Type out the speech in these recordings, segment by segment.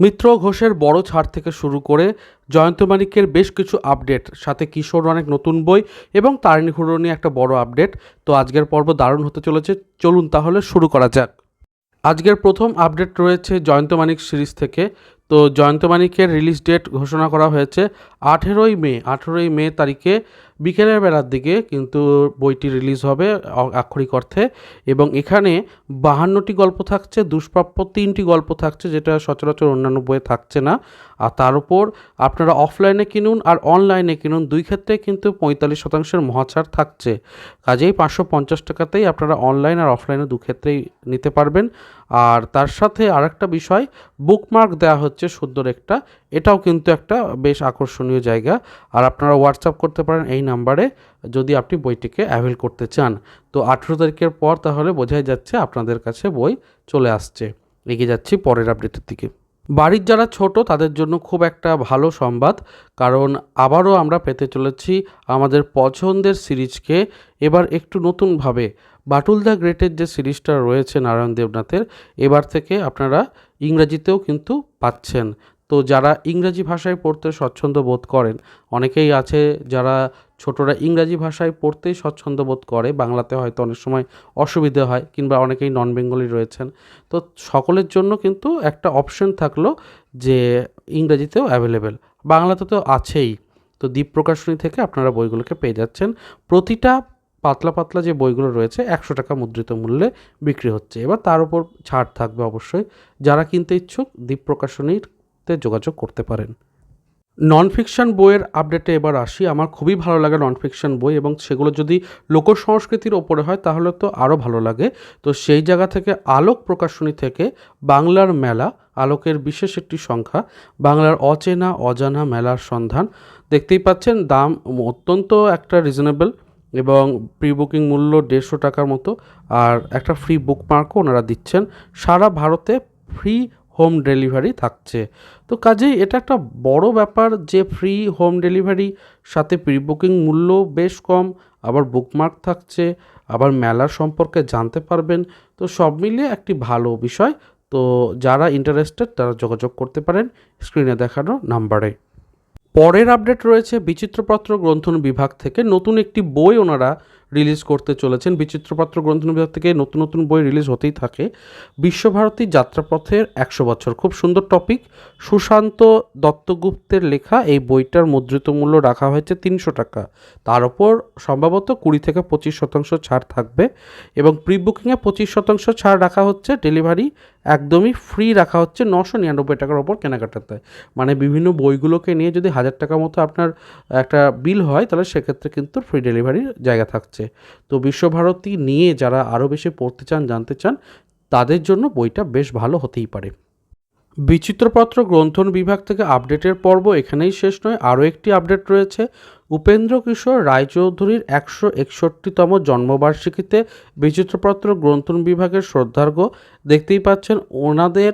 মিত্র ঘোষের বড় ছাড় থেকে শুরু করে জয়ন্ত মানিকের বেশ কিছু আপডেট, সাথে কিশোর অনেক নতুন বই এবং তারিণী খুড়ো নিয়ে একটা বড় আপডেট। তো আজকের পর্ব দারুণ হতে চলেছে। চলুন তাহলে শুরু করা যাক। আজকের প্রথম আপডেট রয়েছে জয়ন্ত মানিক সিরিজ থেকে। তো জয়ন্ত মানিকের রিলিজ ডেট ঘোষণা করা হয়েছে আঠেরোই মে। আঠেরোই মে তারিখে বিকেলের বেলার দিকে কিন্তু বইটি রিলিজ হবে আক্ষরিক অর্থে এবং এখানে বাহান্নটি গল্প থাকছে, দুষ্প্রাপ্য তিনটি গল্প থাকছে যেটা সচরাচর অন্যান্য বইয়ে থাকছে না। আর তার উপর আপনারা অফলাইনে কিনুন আর অনলাইনে কিনুন, দুই ক্ষেত্রে কিন্তু পঁয়তাল্লিশ শতাংশের মহাছাড় থাকছে। কাজেই পাঁচশো পঞ্চাশ টাকাতেই আপনারা অনলাইন আর অফলাইনে দু ক্ষেত্রেই নিতে পারবেন। আর তার সাথে আরেকটা বিষয়, বুকমার্ক দেওয়া হচ্ছে সুন্দর একটা, এটাও কিন্তু একটা বেশ আকর্ষণীয় জায়গা। আর আপনারা হোয়াটসঅ্যাপ করতে পারেন, এই নাম্বারে যদি আপনি বইটিকে অ্যাভেল করতে চান। তো আঠেরো তারিখের পর তাহলে বোঝাই যাচ্ছে আপনাদের কাছে বই চলে আসছে। এগিয়ে যাচ্ছি পরের আপডেটের দিকে। বাড়ির যারা ছোট, তাদের জন্য খুব একটা ভালো সংবাদ, কারণ আবারও আমরা পেতে চলেছি আমাদের পছন্দের সিরিজকে। এবার একটু নতুনভাবে বাটুল দ্য গ্রেটের যে সিরিজটা রয়েছে নারায়ণ দেবনাথের, এবার থেকে আপনারা ইংরাজিতেও কিন্তু পাচ্ছেন। তো যারা ইংরাজি ভাষায় পড়তে স্বচ্ছন্দ বোধ করেন, অনেকেই আছে যারা ছোটরা ইংরাজি ভাষায় পড়তেই স্বচ্ছন্দ বোধ করে, বাংলাতে হয়তো অনেক সময় অসুবিধে হয় কিংবা অনেকেই নন বেঙ্গলি রয়েছেন। তো সকলের জন্য কিন্তু একটা অপশন থাকল যে ইংরেজিতেও অ্যাভেলেবেল বাংলাতে তো আছেই। তো দ্বীপ প্রকাশনী থেকে আপনারা বইগুলোকে পেয়ে যাচ্ছেন। প্রতিটা পাতলা পাতলা যে বইগুলো রয়েছে, একশো টাকা মুদ্রিত মূল্যে বিক্রি হচ্ছে। এবার তার উপর ছাড় থাকবে অবশ্যই। যারা কিনতে ইচ্ছুক দ্বীপ প্রকাশনীতে যোগাযোগ করতে পারেন। নন ফিকশন বইয়ের আপডেটে এবার আসি। আমার খুবই ভালো লাগে নন ফিকশন বই এবং সেগুলো যদি লোক সংস্কৃতির ওপরে হয় তাহলে তো আরও ভালো লাগে। তো সেই জায়গা থেকে আলোক প্রকাশনী থেকে বাংলার মেলা, আলোকের বিশেষ একটি সংখ্যা, বাংলার অচেনা, অজানা মেলার সন্ধান। দেখতেই পাচ্ছেন দাম অত্যন্ত একটা রিজনেবল এবং প্রি বুকিং মূল্য দেড়শো টাকার মতো। আর একটা ফ্রি বুকমার্কও ওনারা দিচ্ছেন। সারা ভারতে ফ্রি হোম ডেলিভারি থাকছে। তো কাজেই এটা একটা বড় ব্যাপার যে ফ্রি হোম ডেলিভারি সাথে প্রি বুকিং মূল্য বেশ কম, আবার বুকমার্ক থাকছে, আবার মেলার সম্পর্কে জানতে পারবেন। তো সব মিলিয়ে একটি ভালো বিষয়। তো যারা ইন্টারেস্টেড তারা যোগাযোগ করতে পারেন স্ক্রিনে দেখানো নাম্বারে পরের আপডেট রয়েছে বিচিত্রপত্র গ্রন্থন বিভাগ থেকে। নতুন একটি বই ওনারা রিলিজ করতে চলেছেন। বিচিত্রপাত্র গ্রন্থন বিভাগ থেকে নতুন নতুন বই রিলিজ হতেই থাকে। বিশ্বভারতী যাত্রাপথের একশো বছর। খুব সুন্দর টপিক। সুশান্ত দত্তগুপ্তের লেখা এই বইটার মুদ্রিত মূল্য রাখা হয়েছে তিনশো টাকা। তার ওপর সম্ভবত কুড়ি থেকে পঁচিশ শতাংশ ছাড় থাকবে এবং প্রি বুকিংয়ে পঁচিশ শতাংশ ছাড় রাখা হচ্ছে। ডেলিভারি একদমই ফ্রি রাখা হচ্ছে নশো নিরানব্বই টাকার ওপর কেনাকাটাতে। মানে বিভিন্ন বইগুলোকে নিয়ে যদি হাজার টাকা মতো আপনার একটা বিল হয়, তাহলে সেক্ষেত্রে কিন্তু ফ্রি ডেলিভারির জায়গা থাকছে। তো বিশ্বভারতী নিয়ে যারা আরও বেশি পড়তে চান, জানতে চান, তাদের জন্য বইটা বেশ ভালো হতেই পারে। বিচিত্রপত্র গ্রন্থন বিভাগ থেকে আপডেটের পর্ব এখানেই শেষ নয়। আরও একটি আপডেট রয়েছে। উপেন্দ্র কিশোর রায়চৌধুরীর একশো একষট্টিতম জন্মবার্ষিকীতে বিচিত্রপত্র গ্রন্থন বিভাগের শ্রদ্ধার্ঘ দেখতেই পাচ্ছেন, ওনাদের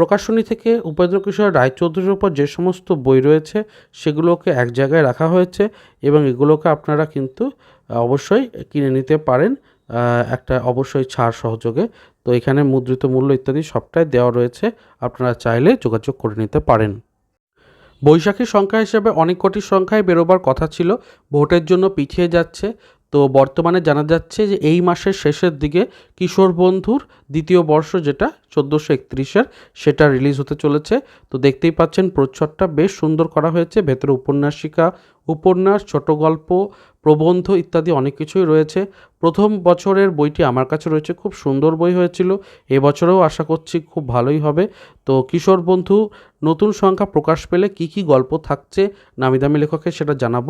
প্রকাশনী থেকে উপেন্দ্র কিশোর রায়চৌধুরীর উপর যে সমস্ত বই রয়েছে, সেগুলোকে এক জায়গায় রাখা হয়েছে এবং এগুলোকে আপনারা কিন্তু অবশ্যই কিনে নিতে পারেন একটা অবশ্যই ছাড় সহযোগে। তো এখানে মুদ্রিত মূল্য ইত্যাদি সবটাই দেওয়া রয়েছে, আপনারা চাইলে যোগাযোগ করে নিতে পারেন। বৈশাখী সংখ্যা হিসেবে অনেক কোটি সংখ্যায় বেরোবার কথা ছিল, ভোটের জন্য পিছিয়ে যাচ্ছে তো বর্তমানে জানা যাচ্ছে যে এই মাসের শেষের দিকে কিশোর বন্ধুর দ্বিতীয় বর্ষ যেটা চোদ্দোশো একত্রিশের, সেটা রিলিজ হতে চলেছে। তো দেখতেই পাচ্ছেন প্রচ্ছদটা বেশ সুন্দর করা হয়েছে। ভেতরে উপন্যাসিকা, উপন্যাস, ছোট গল্প, প্রবন্ধ ইত্যাদি অনেক কিছুই রয়েছে। প্রথম বছরের বইটি আমার কাছে রয়েছে, খুব সুন্দর বই হয়েছিল। এবছরেও আশা করছি খুব ভালোই হবে। তো কিশোর বন্ধু, নতুন সংখ্যা প্রকাশ পেলে কি কি গল্প থাকছে নামি দামি লেখকের সেটা জানাব।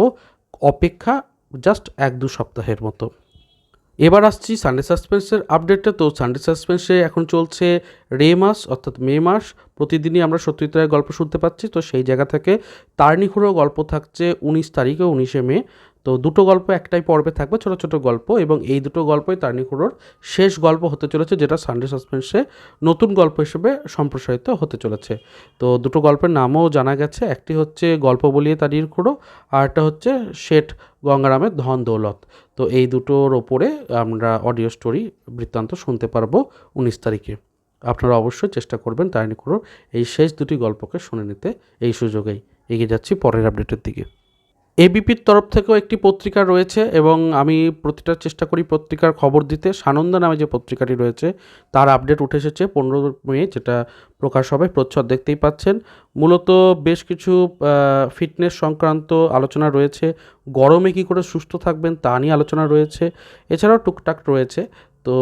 অপেক্ষা জাস্ট এক দু সপ্তাহের মতো। এবার আসছি সানডে সাসপেন্সের আপডেটটা তো সানডে সাসপেন্সে এখন চলছে রে মাস অর্থাৎ মে মাস প্রতিদিনই আমরা সত্যজিৎ রায়ের গল্প শুনতে পাচ্ছি। তো সেই জায়গা থেকে তার তার্নিখুড়ো গল্প থাকছে উনিশ তারিখে, উনিশে মে। তো দুটো গল্প একটাই পর্বে থাকবে, ছোট ছোট গল্প এবং এই দুটো গল্পই তার্নিখুড়োর শেষ গল্প হতে চলেছে, যেটা সানডে সাসপেন্সে নতুন গল্প হিসেবে সম্প্রসারিত হতে চলেছে। তো দুটো গল্পের নামও জানা গেছে, একটি হচ্ছে গল্প বলিয়ে তারির খুঁড়ো, আর একটা হচ্ছে শেঠ গঙ্গারামের ধন দৌলত। তো এই দুটোর ওপরে আমরা অডিও স্টোরি বৃত্তান্ত শুনতে পারব উনিশ তারিখে। আপনারা অবশ্যই চেষ্টা করবেন তারিণী এই শেষ দুটি গল্পকে শুনে নিতে এই সুযোগেই। এগিয়ে যাচ্ছি পরের আপডেটের দিকে। এবিপির তরফ থেকেও একটি পত্রিকা রয়েছে এবং আমি প্রতিটা চেষ্টা করি পত্রিকার খবর দিতে। সানন্দা নামে যে পত্রিকাটি রয়েছে, তার আপডেট উঠে এসেছে পনেরো মে, যেটা প্রকাশ হবে, প্রচ্ছদ দেখতেই পাচ্ছেন। মূলত বেশ কিছু ফিটনেস সংক্রান্ত আলোচনা রয়েছে। গরমে কী করে সুস্থ থাকবেন তা নিয়ে আলোচনা রয়েছে। এছাড়াও টুকটাক রয়েছে। তো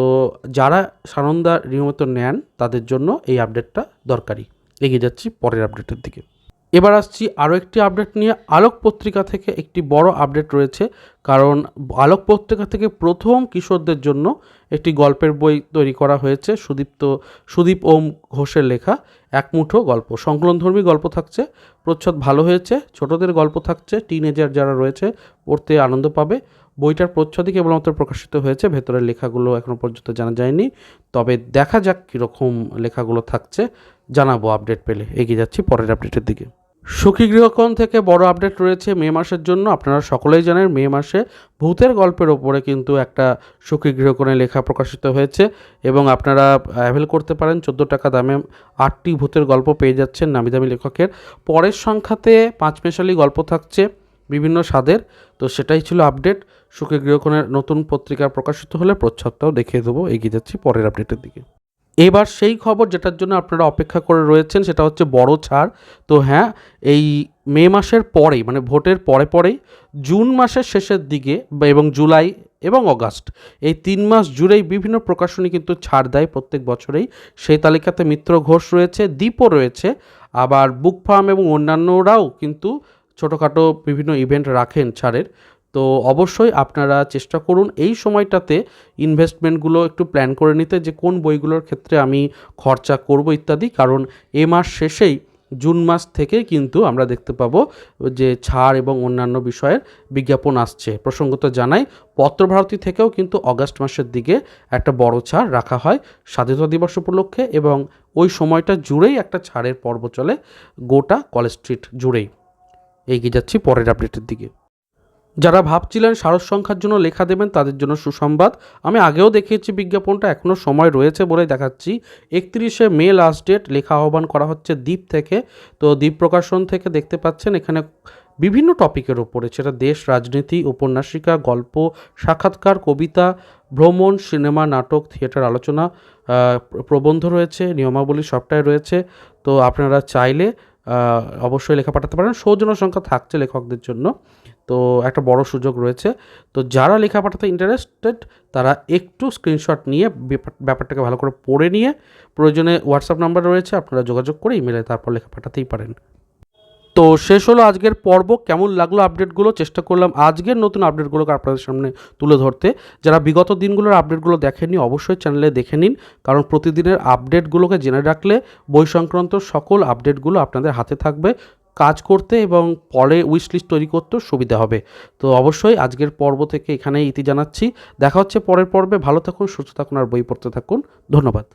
যারা সানন্দা নিয়মিত নেন, তাদের জন্য এই আপডেটটা দরকারি। এগিয়ে যাচ্ছি পরের আপডেটের দিকে। এবার আসছি আরও একটি আপডেট নিয়ে। আলোক পত্রিকা থেকে একটি বড় আপডেট রয়েছে, কারণ আলোক পত্রিকা থেকে প্রথম কিশোরদের জন্য একটি গল্পের বই তৈরি করা হয়েছে, সুদীপ্ত, সুদীপ ওম ঘোষের লেখা, এক মুঠো গল্প। সংকলনধর্মী গল্প থাকছে, প্রচ্ছদ ভালো হয়েছে, ছোটদের গল্প থাকছে টিনেজার যারা রয়েছে, পড়তে আনন্দ পাবে। বইটার প্রচ্ছদই কেবলমাত্র প্রকাশিত হয়েছে, ভেতরের লেখাগুলো এখনও পর্যন্ত জানা যায়নি। তবে দেখা যাক কীরকম লেখাগুলো থাকছে, জানাব আপডেট পেলে। এগিয়ে যাচ্ছি পরের আপডেটের দিকে। সুখী গৃহকোণ থেকে বড় আপডেট রয়েছে মে মাসের জন্য। আপনারা সকলেই জানেন মে মাসে ভূতের গল্পের ওপরে কিন্তু একটা সুখী গৃহকোণে লেখা প্রকাশিত হয়েছে এবং আপনারা অ্যাভেল করতে পারেন। চোদ্দ টাকা দামে আটটি ভূতের গল্প পেয়ে যাচ্ছেন নামি দামি লেখকের। পরের সংখ্যাতে পাঁচমেশালি গল্প থাকছে বিভিন্ন স্বাদের। তো সেটাই ছিল আপডেট সুখী গৃহকোণের নতুন পত্রিকা প্রকাশিত হলে প্রচ্ছদটাও দেখিয়ে দেবো। এগিয়ে যাচ্ছি পরের আপডেটের দিকে। এবার সেই খবর যেটার জন্য আপনারা অপেক্ষা করে রয়েছেন সেটা হচ্ছে বড় ছাড়। তো হ্যাঁ এই মে মাসের পরেই মানে ভোটের পরে পরেই, জুন মাসের শেষের দিকে এবং জুলাই এবং অগাস্ট, এই তিন মাস জুড়েই বিভিন্ন প্রকাশনী কিন্তু ছাড় দেয় প্রত্যেক বছরেই। সেই তালিকাতে মিত্র ঘোষ রয়েছে দ্বীপও রয়েছে, আবার বুক ফার্ম এবং অন্যান্যরাও কিন্তু ছোটোখাটো বিভিন্ন ইভেন্ট রাখেন ছাড়ের। তো অবশ্যই আপনারা চেষ্টা করুন এই সময়টাতে ইনভেস্টমেন্টগুলো একটু প্ল্যান করে নিতে যে কোন বইগুলোর ক্ষেত্রে আমি খরচা করব ইত্যাদি। কারণ এ মাস শেষেই জুন মাস থেকে কিন্তু আমরা দেখতে পাবো যে ছাড় এবং অন্যান্য বিষয়ের বিজ্ঞাপন আসছে। প্রসঙ্গত জানাই, পত্রভারতী থেকেও কিন্তু অগাস্ট মাসের দিকে একটা বড় ছাড় রাখা হয় স্বাধীনতা দিবস উপলক্ষে এবং ওই সময়টা জুড়েই একটা ছাড়ের পর্ব চলে গোটা কলেজ স্ট্রিট জুড়েই। এগিয়ে যাচ্ছি পরের আপডেটের দিকে। যারা ভাবছিলেন সারস সংখ্যার জন্য লেখা দেবেন তাদের জন্য সুসংবাদ। আমি আগেও দেখিয়েছি বিজ্ঞাপনটা এখনও সময় রয়েছে বলে দেখাচ্ছি। একত্রিশে মে লাস্ট ডেট লেখা আহ্বান করা হচ্ছে দ্বীপ থেকে। তো দ্বীপ প্রকাশন থেকে দেখতে পাচ্ছেন এখানে বিভিন্ন টপিকের ওপরে সেটা দেশ, রাজনীতি, উপন্যাসিকা, গল্প, সাক্ষাৎকার, কবিতা, ভ্রমণ, সিনেমা, নাটক, থিয়েটার আলোচনা প্রবন্ধ রয়েছে, নিয়মাবলী সবটাই রয়েছে। তো আপনারা চাইলে অবশ্যই লেখা পাঠাতে পারেন। সৌজন্য সংখ্যা থাকছে লেখকদের জন্য। তো একটা বড় সুযোগ রয়েছে। তো যারা লেখা পাঠাতে ইন্টারেস্টেড তারা একটু স্ক্রিনশট নিয়ে ব্যাপারটাকে ভালো করে পড়ে নিয়ে, প্রয়োজনে হোয়াটসঅ্যাপ নাম্বার রয়েছে, আপনারা যোগাযোগ করে ইমেলে তারপর লেখা পাঠাতেই পারেন। তো শেষ হলো আজকের পর্ব, কেমন লাগল আপডেটগুলো চেষ্টা করলাম আজকের নতুন আপডেটগুলোকে আপনাদের সামনে তুলে ধরতে। যারা বিগত দিনগুলোর আপডেটগুলো দেখেননি, অবশ্যই চ্যানেলে দেখে নিন, কারণ প্রতিদিনের আপডেটগুলোকে জেনে রাখলে বই সংক্রান্ত সকল আপডেটগুলো আপনাদের হাতে থাকবে। কাজ করতে এবং পরে উইশ লিস্ট তৈরি করতেও সুবিধা হবে। তো অবশ্যই আজকের পর্ব থেকে এখানেই ইতি জানাচ্ছি। দেখা হচ্ছে পরের পর্বে। ভালো থাকুন, সুস্থ থাকুন আর বই পড়তে থাকুন। ধন্যবাদ।